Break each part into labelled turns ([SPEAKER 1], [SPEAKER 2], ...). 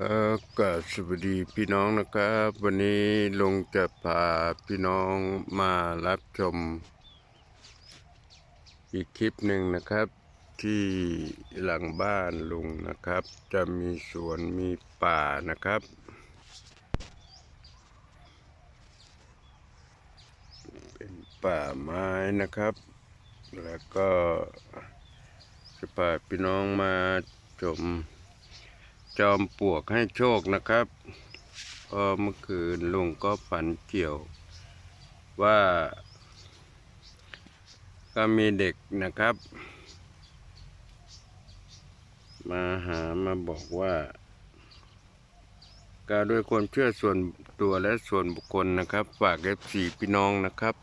[SPEAKER 1] เออกาสวัสดีพี่น้องนะครับ วันนี้ลุงจะพาพี่น้องมารับชม อีกคลิปหนึ่งนะครับ ที่หลังบ้านลุงนะครับ จะมีสวนมีป่านะครับ เป็นป่าไม้นะครับ แล้วก็จะพาพี่น้องมาชม จอมปลวกให้โชคนะครับเพอเมื่อคืนลุงก็ฝันเกี่ยว ว่า ก็มีเด็กนะครับ มาหามาบอกว่าการด้วยความเชื่อส่วนตัวและส่วนบุคคลนะครับ ฝากเอฟซีพี่น้องนะครับ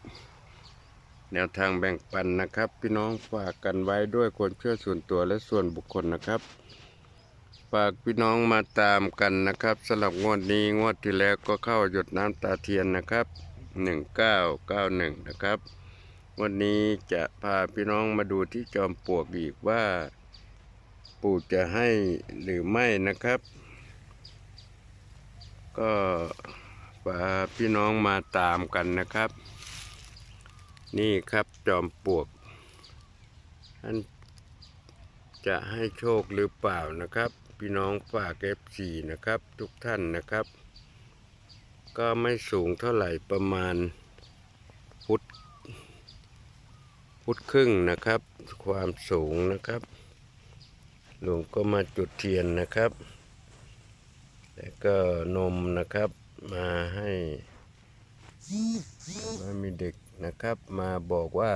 [SPEAKER 1] แนวทางแบ่งปันนะครับ พี่น้องฝากกันไว้ด้วยความเชื่อส่วนตัวและส่วนบุคคลนะครับ ฝากพี่น้องมาตามกันนะครับสำหรับงวดนี้งวดที่แล้วก็เข้าหยดน้ำตาเทียนนะครับหนึ่งเก้าเก้าหนึ่งนะครับ วันนี้จะพาพี่น้องมาดูที่จอมปลวกอีกว่า ปู่จะให้หรือไม่นะครับ ก็พาพี่น้องมาตามกันนะครับ นี่ครับจอมปลวกท่านจะให้โชคหรือเปล่านะครับ พี่น้องฝากเอฟซีนะครับ ทุกท่านนะครับ ก็ไม่สูงเท่าไหร่ประมาณฟุตฟุตครึ่งนะครับ ความสูงนะครับ หลวงก็มาจุดเทียนนะครับ แล้วก็นมนะครับมาให้มามีเด็กนะครับ มาบอกว่า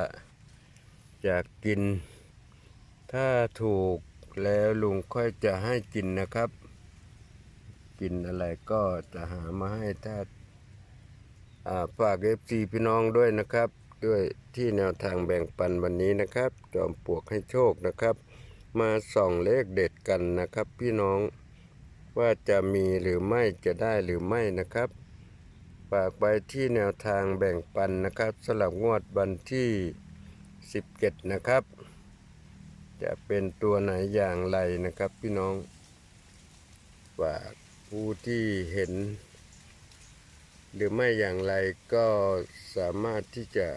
[SPEAKER 1] อยากกิน ถ้าถูก แล้วลุงค่อยจะให้กินนะครับ กินอะไรก็จะหามาให้ถ้าฝากเอฟซีพี่น้องด้วยนะครับ ด้วยที่แนวทางแบ่งปันวันนี้นะครับ จอมปลวกให้โชคนะครับ มาส่องเลขเด็ดกันนะครับ พี่น้องว่าจะมีหรือไม่จะได้หรือไม่นะครับฝากไปที่แนวทางแบ่งปันนะครับสลับงวดวันที่ 17 นะครับ จะเป็นตัวไหนอย่างไรนะครับพี่น้องฝากผู้ที่เห็น หรือไม่อย่างไรก็สามารถที่จะ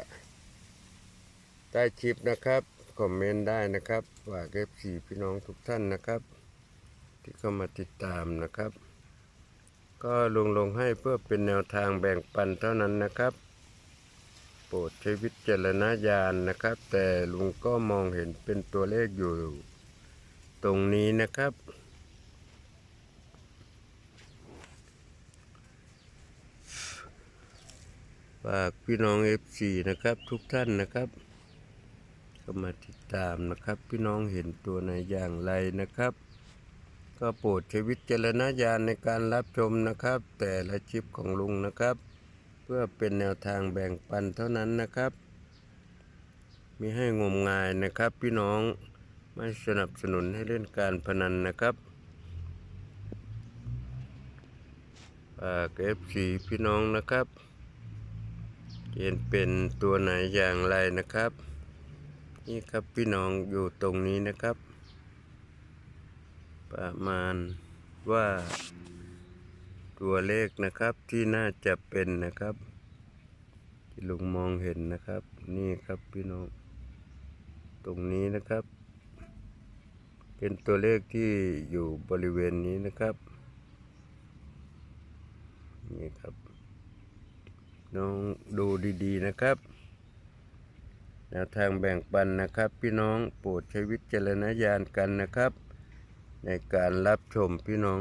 [SPEAKER 1] ใต้คลิปนะครับคอมเมนต์ได้นะครับฝากเอฟซีพี่น้องทุกท่านนะครับ ที่เข้ามาติดตามนะครับ ก็ลงลงให้เพื่อเป็นแนวทางแบ่งปันเท่านั้นนะครับ โปรดใช้วิจารณญาณนะครับ แต่ลุงก็มองเห็นเป็นตัวเลขอยู่ ตรงนี้นะครับ ฝากพี่น้องเอฟซีนะครับ ทุกท่านนะครับก็มาติดตามนะครับ พี่น้องเห็นตัวไหนอย่างไรนะครับ ก็โปรดใช้วิจารณญาณในการรับชมนะครับ แต่ละคลิปของลุงนะครับ พื่อเป็นแนวทางแบ่งปันเท่านั้นนะครับมิให้งมงายนะครับพี่น้องไม่สนับสนุนให้เล่นการพนันนะครับฝากเอฟซีพี่น้องนะครับเห็นเป็นตัวไหนอย่างไรนะครับ นี่ครับพี่น้องอยู่ตรงนี้นะครับ ประมาณว่า ตัวเลขนะครับที่น่าจะเป็นนะครับ ที่ลุงมองเห็นนะครับ นี่ครับพี่น้องตรงนี้นะครับ เป็นตัวเลขที่อยู่บริเวณนี้นะครับนี่ครับน้องดูดีๆนะครับแนวทางแบ่งปันนะครับ พี่น้องโปรดใช้วิจารณญาณกันนะครับ ในการรับชมพี่น้อง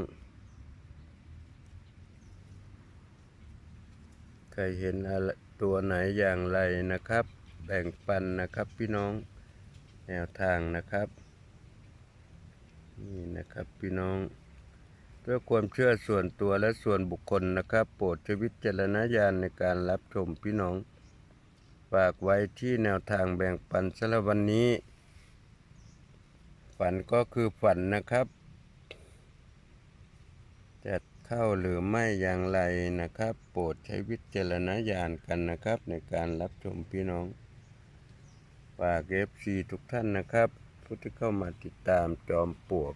[SPEAKER 1] ใครเห็นอะไรตัวไหนอย่างไรนะครับ แบ่งปันนะครับพี่น้องแนวทางนะครับ นี่นะครับพี่น้องเพื่อความเชื่อส่วนตัวและส่วนบุคคลนะครับ โปรดใช้วิจารณญาณในการรับชมพี่น้องฝากไว้ที่แนวทางแบ่งปันสำหรับวันนี้ ฝันก็คือฝันนะครับ เข้าหรือไม่อย่างไรนะครับ โปรดใช้วิจารณญาณกันนะครับ ในการรับชมพี่น้องฝากเอฟซีทุกท่านนะครับผู้ที่เข้ามาติดตามจอมปลวก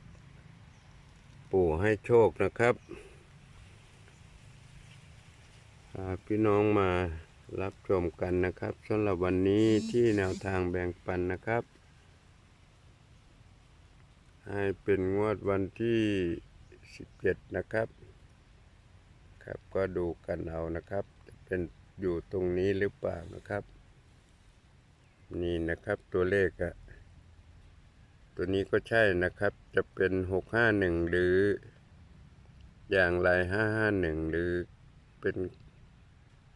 [SPEAKER 1] ปู่ให้โชคนะครับพาพี่น้องมารับชมกันนะครับสำหรับวันนี้ที่แนวทางแบ่งปันนะครับ ให้เป็นงวดวันที่ 17 นะครับ ครับ ก็ดูกันเอานะครับจะเป็นอยู่ตรงนี้หรือเปล่านะครับ นี่นะครับตัวเลขอะตัวนี้ก็ใช่นะครับ จะเป็น651หนึ่งหรือ อย่างไร551หรือเป็น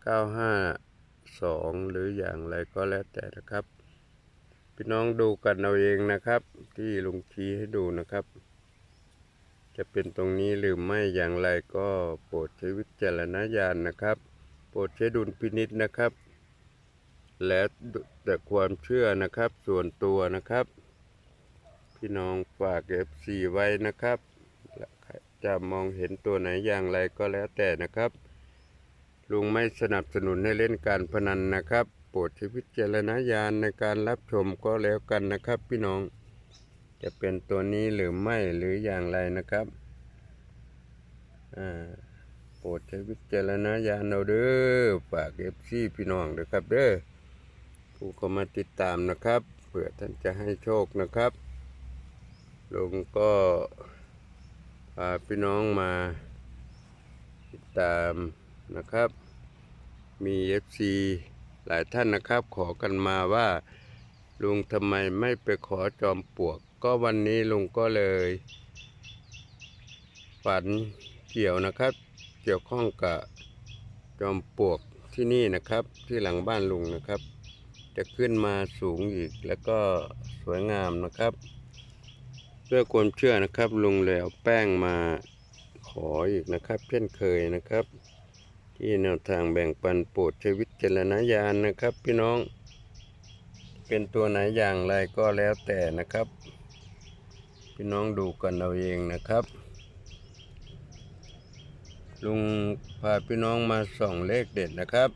[SPEAKER 1] 952หรืออย่างไรก็แล้วแต่นะครับ พี่น้องดูกันเอาเองนะครับ ที่ลุงชี้ให้ดูนะครับ จะเป็นตรงนี้หรือไม่อย่างไรก็โปรดใช้วิจารณญาณนะครับ โปรดใช้ดุลพินิษนะครับ และแต่ความเชื่อนะครับส่วนตัวนะครับ พี่น้องฝาก F4 ไว้นะครับจะมองเห็นตัวไหนอย่างไรก็แล้วแต่นะครับ ลุงไม่สนับสนุนให้เล่นการพนันนะครับ โปรดใช้วิจารณญาณในการรับชมก็แล้วกันนะครับ พี่น้อง จะเป็นตัวนี้หรือไม่หรืออย่างไรนะครับโปรดใช้วิจารณญาณเอาเด้อฝากเอฟซีพี่น้องเด้อครับเด้อผู้เข้ามาติดตามนะครับเผื่อท่านจะให้โชคนะครับลุงก็พาพี่น้องมาติดตามนะครับ มีเอฟซีหลายท่านนะครับ ขอกันมาว่าลุงทำไมไม่ไปขอจอมปลวก ก็วันนี้ลุงก็เลย ฝันเกี่ยวนะครับ เกี่ยวข้องกับจอมปลวกที่นี่นะครับ ที่หลังบ้านลุงนะครับ จะขึ้นมาสูงอีกแล้วก็สวยงามนะครับเพื่อความเชื่อนะครับลุงเลยเอาแป้งมาขออีกนะครับ เช่นเคยนะครับ ที่แนวทางแบ่งปันโปรดใช้วิจารณญาณนะครับ พี่น้อง เป็นตัวไหนอย่างไรก็แล้วแต่นะครับ พี่น้องดูกันเอาเองนะครับ ลุงพาพี่น้องมาส่องเลขเด็ดนะครับ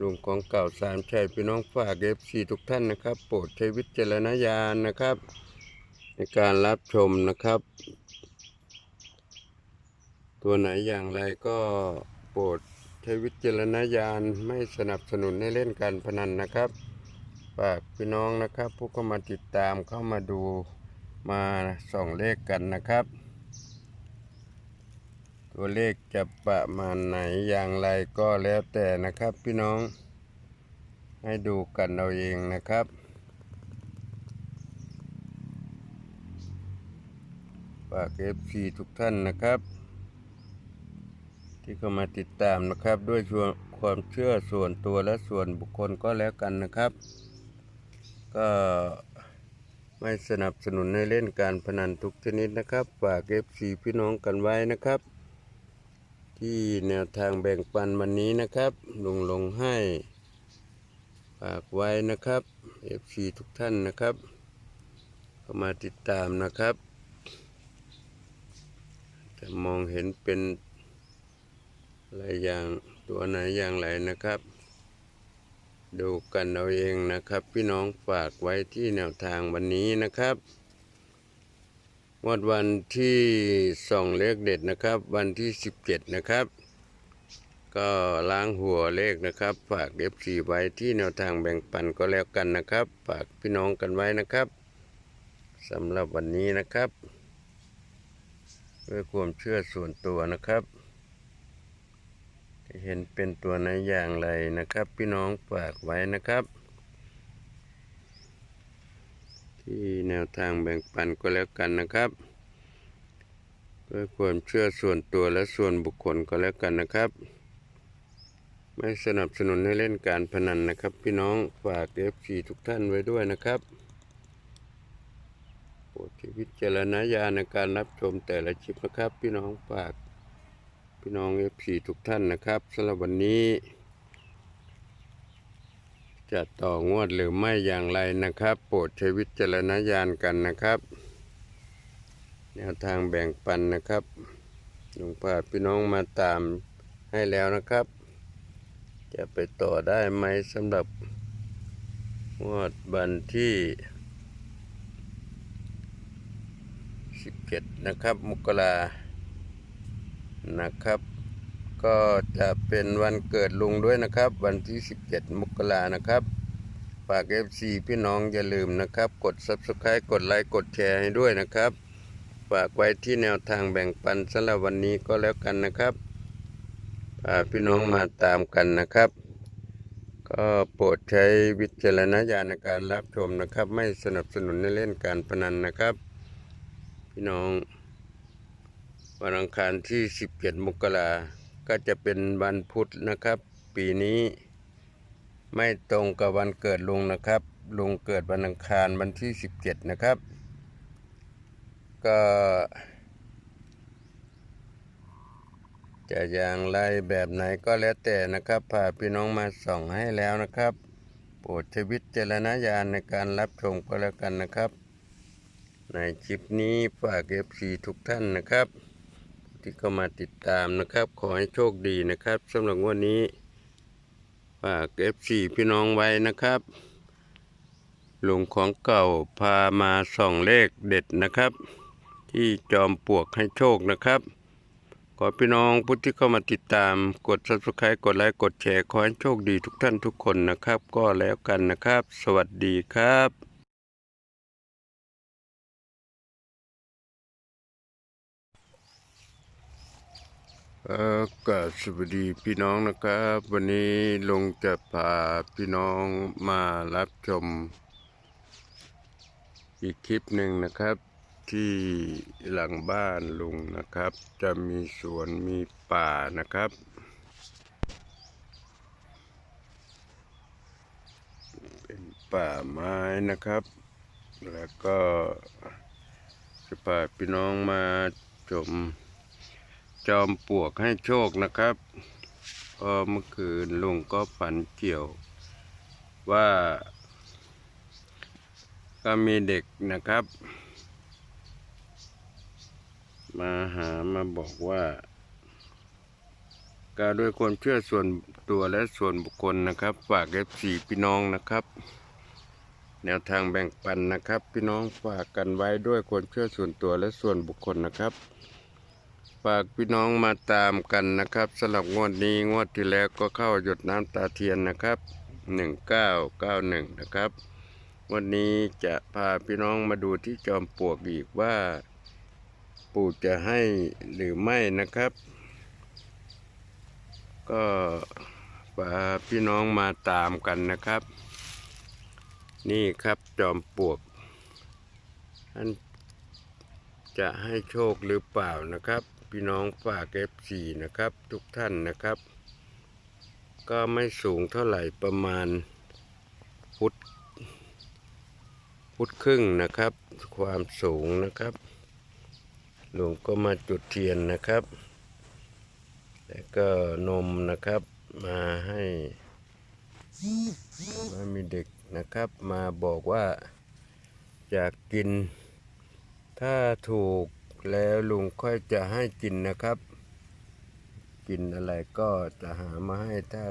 [SPEAKER 1] ลุงของเก่าสามชัยพี่น้องฝากเอฟซีทุกท่านนะครับ โปรดใช้วิจารณญาณนะครับ ในการรับชมนะครับ ตัวไหนอย่างไรก็โปรดใช้วิจารณญาณไม่สนับสนุนให้เล่นการพนันนะครับ ฝากพี่น้องนะครับ ผู้เข้ามาติดตามเข้ามาดูมาส่องเลขกันนะครับ ตัวเลขจะประมาณไหนอย่างไรก็แล้วแต่นะครับพี่น้องให้ดูกันเอาเองนะครับฝากเอฟซีทุกท่านนะครับ ที่เข้ามาติดตามนะครับ ด้วยความเชื่อส่วนตัวและส่วนบุคคลก็แล้วกันนะครับ ก็ไม่สนับสนุนให้เล่นการพนันทุกชนิดนะครับ ฝากเอฟซีพี่น้องกันไว้นะครับ ที่แนวทางแบ่งปันวันนี้นะครับลุงลงให้ฝากไว้นะครับเอฟซีทุกท่านนะครับเข้ามาติดตามนะครับ จะมองเห็นเป็นอะไรอย่างตัวไหนอย่างไรนะครับ ดูกันเอาเองนะครับ พี่น้องฝากไว้ที่แนวทางวันนี้นะครับงวดวันที่ส่องเลขเด็ดนะครับ วันที่ 17 นะครับ ก็ล้างหัวเลขนะครับ ฝากเอฟซีไว้ที่แนวทางแบ่งปันก็แล้วกันนะครับ ฝากพี่น้องกันไว้นะครับสำหรับวันนี้นะครับเพื่อความเชื่อส่วนตัวนะครับ เห็นเป็นตัวไหนอย่างไรนะครับ พี่น้องฝากไว้นะครับ ที่แนวทางแบ่งปันก็แล้วกันนะครับเพื่อความเชื่อส่วนตัวและส่วนบุคคลก็แล้วกันนะครับ ไม่สนับสนุนให้เล่นการพนันนะครับ พี่น้องฝากเอฟซีทุกท่านไว้ด้วยนะครับโปรดใช้วิจารณญาณในการรับชมแต่ละคลิปนะครับ พี่น้องฝาก พี่น้องเอฟซีทุกท่านนะครับสำหรับวันนี้ จะต่องวดหรือไม่อย่างไรนะครับ โปรดใช้วิจารณญาณกันนะครับ แนวทางแบ่งปันนะครับหลวงพ่อพี่น้องมาตามให้แล้วนะครับ จะไปต่อได้ไหมสำหรับงวดวันที่สิบเจ็ดนะครับมกรา นะครับ ก็จะเป็นวันเกิดลุงด้วยนะครับ วันที่สิบเจ็ดมกรานะครับฝากเอฟซีพี่น้องอย่าลืมนะครับ กด subscribe กดไลค์กดแชร์ให้ด้วยนะครับ ฝากไว้ที่แนวทางแบ่งปันสำหรับวันนี้ก็แล้วกันนะครับพาพี่น้องมาตามกันนะครับ ก็โปรดใช้วิจารณญาณในการรับชมนะครับ ไม่สนับสนุนในเล่นการพนันนะครับ พี่น้อง วันอังคารที่ 17 มกราก็จะเป็นวันพุธนะครับ ปีนี้ไม่ตรงกับวันเกิดลุงนะครับ ลุงเกิดวันอังคารวันที่ 17 นะครับ ก็จะอย่างไรแบบไหนก็แล้วแต่นะครับพาพี่น้องมาส่องให้แล้วนะครับ โปรดใช้วิจารณญาณในการรับชมก็แล้วกันนะครับ ในคลิปนี้ฝากเอฟซีทุกท่านนะครับ ที่เข้ามาติดตามนะครับ ขอให้โชคดีนะครับสำหรับวันนี้ฝากเอฟซีพี่น้องไว้นะครับหลุงของเก่าพามาส่องเลขเด็ดนะครับ ที่จอมปวกให้โชคนะครับ ขอพี่น้องผู้ที่เข้ามาติดตามกด subscribe กดไลค์กดแชร์ขอให้โชคดีทุกท่านทุกคนนะครับ ก็แล้วกันนะครับ สวัสดีครับ ออกาสวัสดีพี่น้องนะครับ วันนี้ลุงจะพาพี่น้องมารับชม อีกคลิปหนึ่งนะครับ ที่หลังบ้านลุงนะครับ จะมีสวนมีป่านะครับ เป็นป่าไม้นะครับ แล้วก็จะพาพี่น้องมาชม จอมปลวกให้โชคนะครับเพอเมื่อคืนลุงก็ฝันเกี่ยว ว่า ก็มีเด็กนะครับ มาหามาบอกว่าการด้วยความเชื่อส่วนตัวและส่วนบุคคลนะครับ ฝากเอฟซีพี่น้องนะครับ แนวทางแบ่งปันนะครับ พี่น้องฝากกันไว้ด้วยความเชื่อส่วนตัวและส่วนบุคคลนะครับ ฝากพี่น้องมาตามกันนะครับสำหรับงวดนี้งวดที่แล้วก็เข้าหยดน้ำตาเทียนนะครับหนึ่งเก้าเก้าหนึ่งนะครับ วันนี้จะพาพี่น้องมาดูที่จอมปลวกอีกว่า ปู่จะให้หรือไม่นะครับ ก็พาพี่น้องมาตามกันนะครับ นี่ครับจอมปลวกท่านจะให้โชคหรือเปล่านะครับ พี่น้องฝากเอฟซีนะครับ ทุกท่านนะครับ ก็ไม่สูงเท่าไหร่ประมาณฟุตฟุตครึ่งนะครับ ความสูงนะครับ หลวงก็มาจุดเทียนนะครับ แล้วก็นมนะครับมาให้มามีเด็กนะครับ มาบอกว่าอยากกินถ้าถูก แล้วลุงค่อยจะให้กินนะครับ กินอะไรก็จะหามาให้ถ้า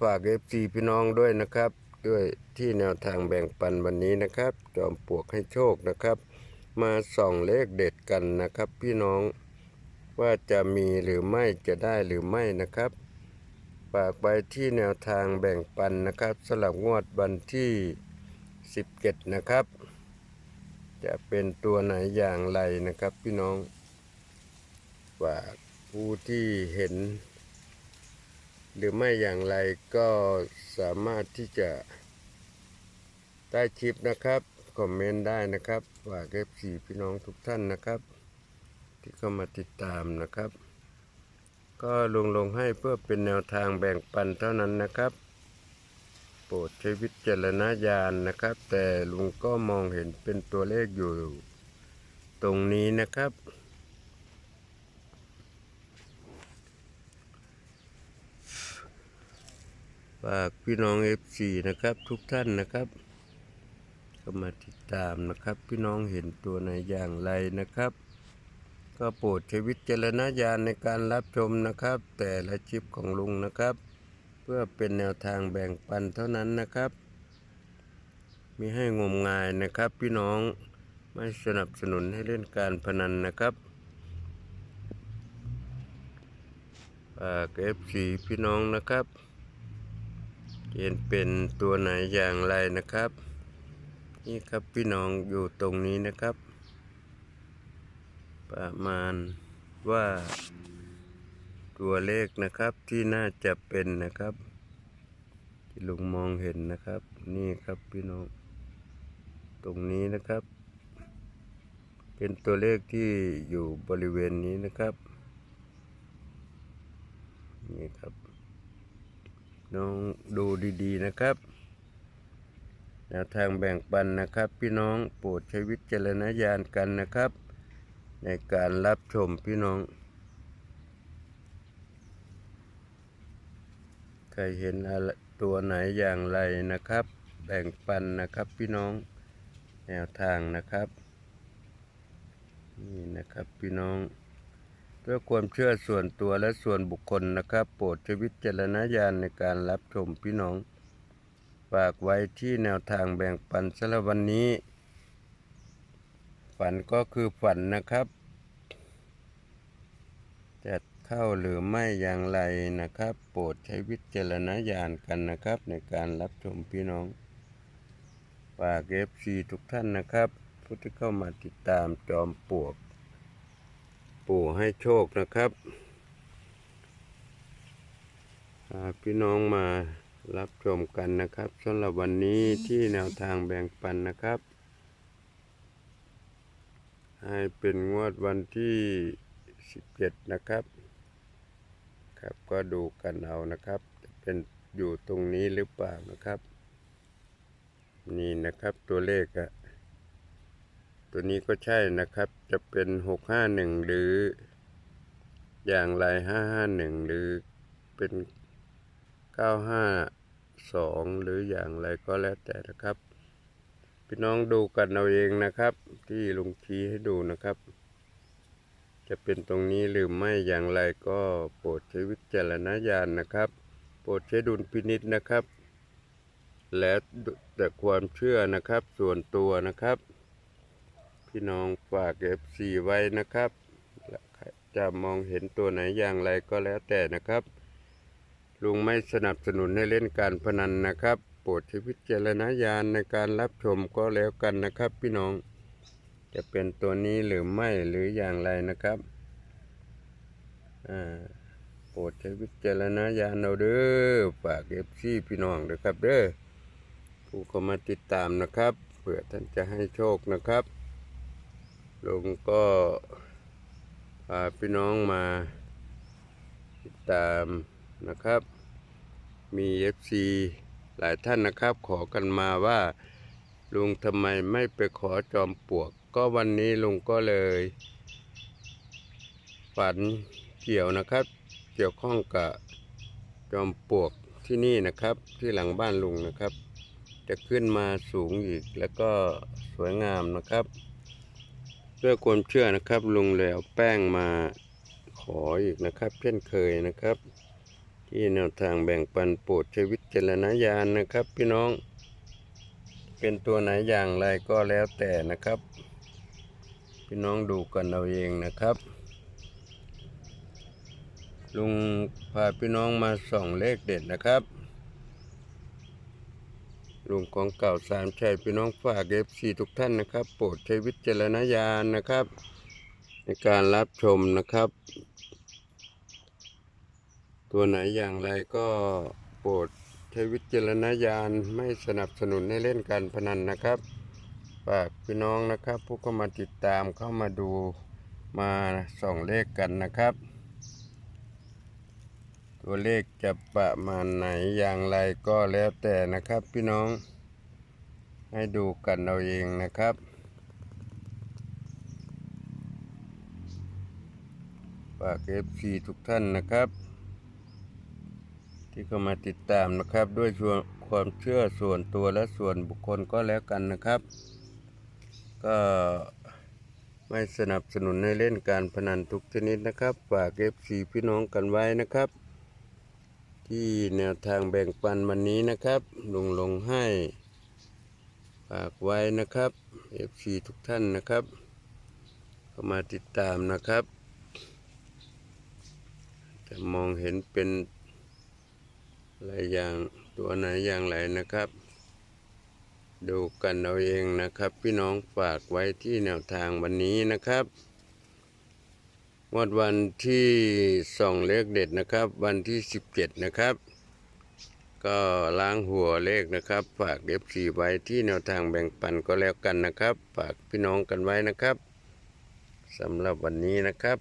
[SPEAKER 1] ฝากเอฟซีพี่น้องด้วยนะครับ ด้วยที่แนวทางแบ่งปันวันนี้นะครับ จอมปลวกให้โชคนะครับ มาส่องเลขเด็ดกันนะครับ พี่น้องว่าจะมีหรือไม่จะได้หรือไม่นะครับฝากไปที่แนวทางแบ่งปันนะครับสลับงวดวันที่ 17 นะครับ จะเป็นตัวไหนอย่างไรนะครับพี่น้องฝากผู้ที่เห็น หรือไม่อย่างไรก็สามารถที่จะใต้คลิปนะครับ คอมเมนต์ได้นะครับฝากเอฟซีพี่น้องทุกท่านนะครับ ที่เข้ามาติดตามนะครับ ก็ลงลงให้เพื่อเป็นแนวทางแบ่งปันเท่านั้นนะครับ รดใช้วิจารณญาณนะครับ แต่ลุงก็มองเห็นเป็นตัวเลขอยู่ ตรงนี้นะครับ ฝากพี่น้องเอฟนะครับ ทุกท่านนะครับก็มาติดตามนะครับ พี่น้องเห็นตัวในอย่างไรนะครับ ก็โปรดใช้วิจารณญาณในการรับชมนะครับ แต่ละชิปของลุงนะครับ เพื่อเป็นแนวทางแบ่งปันเท่านั้นนะครับ มีให้งมงายนะครับ พี่น้องไม่สนับสนุนให้เล่นการพนันนะครับฝากเอฟซีพี่น้องนะครับเกณฑ์เป็นตัวไหนอย่างไรนะครับ นี่ครับพี่น้องอยู่ตรงนี้นะครับ ประมาณว่า ตัวเลขนะครับที่น่าจะเป็นนะครับ ที่ลุงมองเห็นนะครับ นี่ครับพี่น้อง ตรงนี้นะครับ เป็นตัวเลขที่อยู่บริเวณนี้นะครับ นี่ครับ น้องดูดีๆนะครับแนวทางแบ่งปันนะครับ พี่น้องโปรดใช้วิจารณญาณกันนะครับ ในการรับชมพี่น้อง ใครเห็นอะไรตัวไหนอย่างไรนะครับ แบ่งปันนะครับพี่น้องแนวทางนะครับ นี่นะครับพี่น้องเพื่อความเชื่อส่วนตัวและส่วนบุคคลนะครับ โปรดใช้วิจารณญาณในการรับชมพี่น้อง ฝากไว้ที่แนวทางแบ่งปันสำหรับวันนี้ ฝันก็คือฝันนะครับ เข้าหรือไม่อย่างไรนะครับ โปรดใช้วิจารณญาณกันนะครับ ในการรับชมพี่น้องฝากเอฟซีทุกท่านนะครับ ผู้ที่เข้ามาติดตามจอมปลวก ปู่ให้โชคนะครับพาพี่น้องมารับชมกันนะครับสำหรับวันนี้ที่แนวทางแบ่งปันนะครับ ให้เป็นงวดวันที่ 17 นะครับ ครับ ก็ดูกันเอานะครับจะเป็นอยู่ตรงนี้หรือเปล่านะครับ นี่นะครับตัวเลขอะตัวนี้ก็ใช่นะครับ จะเป็นหกห้าหนึ่งหรือ อย่างไรห้าห้าหนึ่งหรือเป็นเก้าห้าสองหรืออย่างไรก็แล้วแต่นะครับ พี่น้องดูกันเอาเองนะครับ ที่ลุงชี้ให้ดูนะครับ จะเป็นตรงนี้หรือไม่อย่างไรก็โปรดใช้วิจารณญาณนะครับ โปรดใช้ดุลพินิษนะครับ และแต่ความเชื่อนะครับส่วนตัวนะครับ พี่น้องฝากเอฟซีไว้นะครับ จะมองเห็นตัวไหนอย่างไรก็แล้วแต่นะครับ ลุงไม่สนับสนุนให้เล่นการพนันนะครับ โปรดใช้วิจารณญาณในการรับชมก็แล้วกันนะครับ พี่น้อง จะเป็นตัวนี้หรือไม่หรืออย่างไรนะครับโปรดใช้วิจารณญาณเอาเด้อฝากเอฟซีพี่น้องเด้อครับเด้อผู้เข้ามาติดตามนะครับเผื่อท่านจะให้โชคนะครับลุงก็พาพี่น้องมาติดตามนะครับ มีเอฟซีหลายท่านนะครับ ขอกันมาว่าลุงทำไมไม่ไปขอจอมปลวก ก็วันนี้ลุงก็เลย ฝันเกี่ยวนะครับ เกี่ยวข้องกับจอมปลวกที่นี่นะครับ ที่หลังบ้านลุงนะครับ จะขึ้นมาสูงอีกแล้วก็สวยงามนะครับเพื่อความเชื่อนะครับ ลุงเลยเอาแป้งมาขออีกนะครับ เช่นเคยนะครับ ที่แนวทางแบ่งปันโปรดใช้วิจารณญาณนะครับ พี่น้อง เป็นตัวไหนอย่างไรก็แล้วแต่นะครับ พี่น้องดูกันเอาเองนะครับ ลุงพาพี่น้องมาส่องเลขเด็ดนะครับ ลุงของเก่าสามชัยพี่น้องฝากเอฟซีทุกท่านนะครับ โปรดใช้วิจารณญาณนะครับ ในการรับชมนะครับ ตัวไหนอย่างไรก็โปรดใช้วิจารณญาณไม่สนับสนุนให้เล่นการพนันนะครับ ฝากพี่น้องนะครับ ผู้เข้ามาติดตามเข้ามาดูมาส่องเลขกันนะครับ ตัวเลขจะประมาณไหนอย่างไรก็แล้วแต่นะครับ พี่น้องให้ดูกันเอาเองนะครับฝากเอฟซีทุกท่านนะครับ ที่เข้ามาติดตามนะครับ ด้วยส่วความเชื่อส่วนตัวและส่วนบุคคลก็แล้วกันนะครับ ก็ไม่สนับสนุนให้เล่นการพนันทุกชนิดนะครับ ฝากเอฟซีพี่น้องกันไว้นะครับ ที่แนวทางแบ่งปันวันนี้นะครับลงลงให้พากไว้นะครับ FC ทุกท่านนะครับเข้ามาติดตามนะครับจะมองเห็นเป็นอะไรอย่างตัวไหนอย่างไรนะครับ ดูกันเอาเองนะครับ พี่น้องฝากไว้ที่แนวทางวันนี้นะครับงวดวันที่ส่องเลขเด็ดนะครับ วันที่ 17 นะครับ ก็ล้างหัวเลขนะครับ ฝาก F4 ไว้ที่แนวทางแบ่งปันก็แล้วกันนะครับ ฝากพี่น้องกันไว้นะครับสำหรับวันนี้นะครับ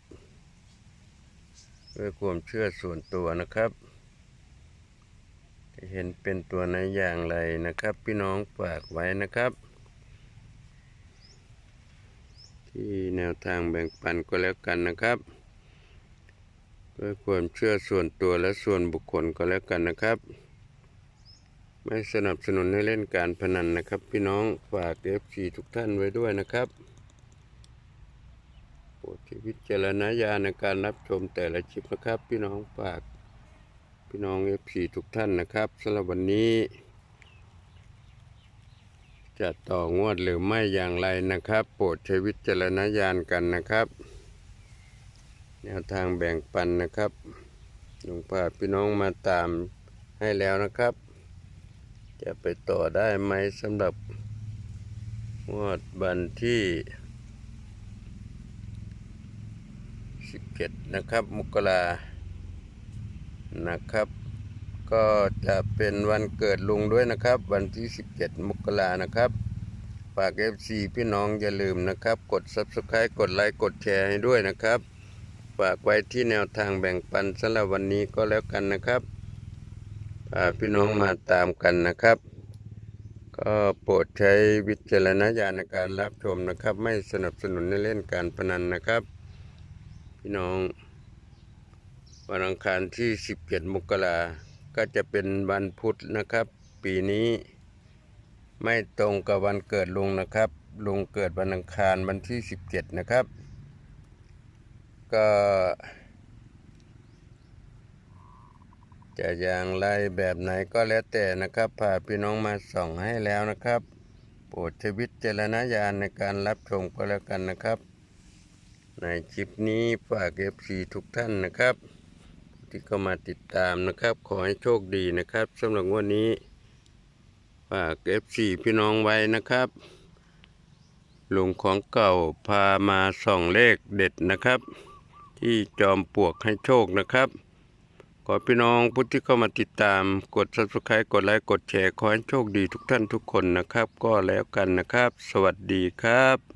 [SPEAKER 1] ด้วยความเชื่อส่วนตัวนะครับ เห็นเป็นตัวไหนอย่างไรนะครับ พี่น้องฝากไว้นะครับ ที่แนวทางแบ่งปันก็แล้วกันนะครับด้วยความเชื่อส่วนตัวและส่วนบุคคลก็แล้วกันนะครับ ไม่สนับสนุนให้เล่นการพนันนะครับ พี่น้องฝาก FC ทุกท่านไว้ด้วยนะครับโปรดใช้วิจารณญาณในการรับชมแต่ละคลิปนะครับ พี่น้องฝาก พี่น้อง FC ทุกท่านนะครับสำหรับวันนี้ จะต่องวดหรือไม่อย่างไรนะครับ โปรดใช้วิจารณญาณกันนะครับ แนวทางแบ่งปันนะครับหลวงพ่อพี่น้องมาตามให้แล้วนะครับ จะไปต่อได้ไหมสำหรับงวดวันที่17นะครับมกรา นะครับ ก็จะเป็นวันเกิดลุงด้วยนะครับ วันที่ 17 มกรานะครับฝาก FC พี่น้องอย่าลืมนะครับ กด Subscribe กดไลค์กดแชร์ให้ด้วยนะครับ ฝากไว้ที่แนวทางแบ่งปันสำหรับวันนี้ก็แล้วกันนะครับพาพี่น้องมาตามกันนะครับ ก็โปรดใช้วิจารณญาณในการรับชมนะครับ ไม่สนับสนุนในเล่นการพนันนะครับ พี่น้อง วันอังคารที่ 17 มกราก็จะเป็นวันพุธนะครับ ปีนี้ไม่ตรงกับวันเกิดลุงนะครับ ลุงเกิดวันอังคารวันที่ 17 นะครับ ก็ จะอย่างไรแบบไหนก็แล้วแต่นะครับพาพี่น้องมาส่องให้แล้วนะครับ โปรดใช้วิจารณญาณในการรับชมก็แล้วกันนะครับ ในคลิปนี้ฝากเอฟซีทุกท่านนะครับ ที่เข้ามาติดตามนะครับ ขอให้โชคดีนะครับสำหรับวันนี้ฝากเอฟซีพี่น้องไว้นะครับหลวงของเก่าพามาส่องเลขเด็ดนะครับ ที่จอมปลวกให้โชคนะครับ ขอพี่น้องผู้ที่เข้ามาติดตามกด subscribe กดไลค์กดแชร์ขอให้โชคดีทุกท่านทุกคนนะครับ ก็แล้วกันนะครับ สวัสดีครับ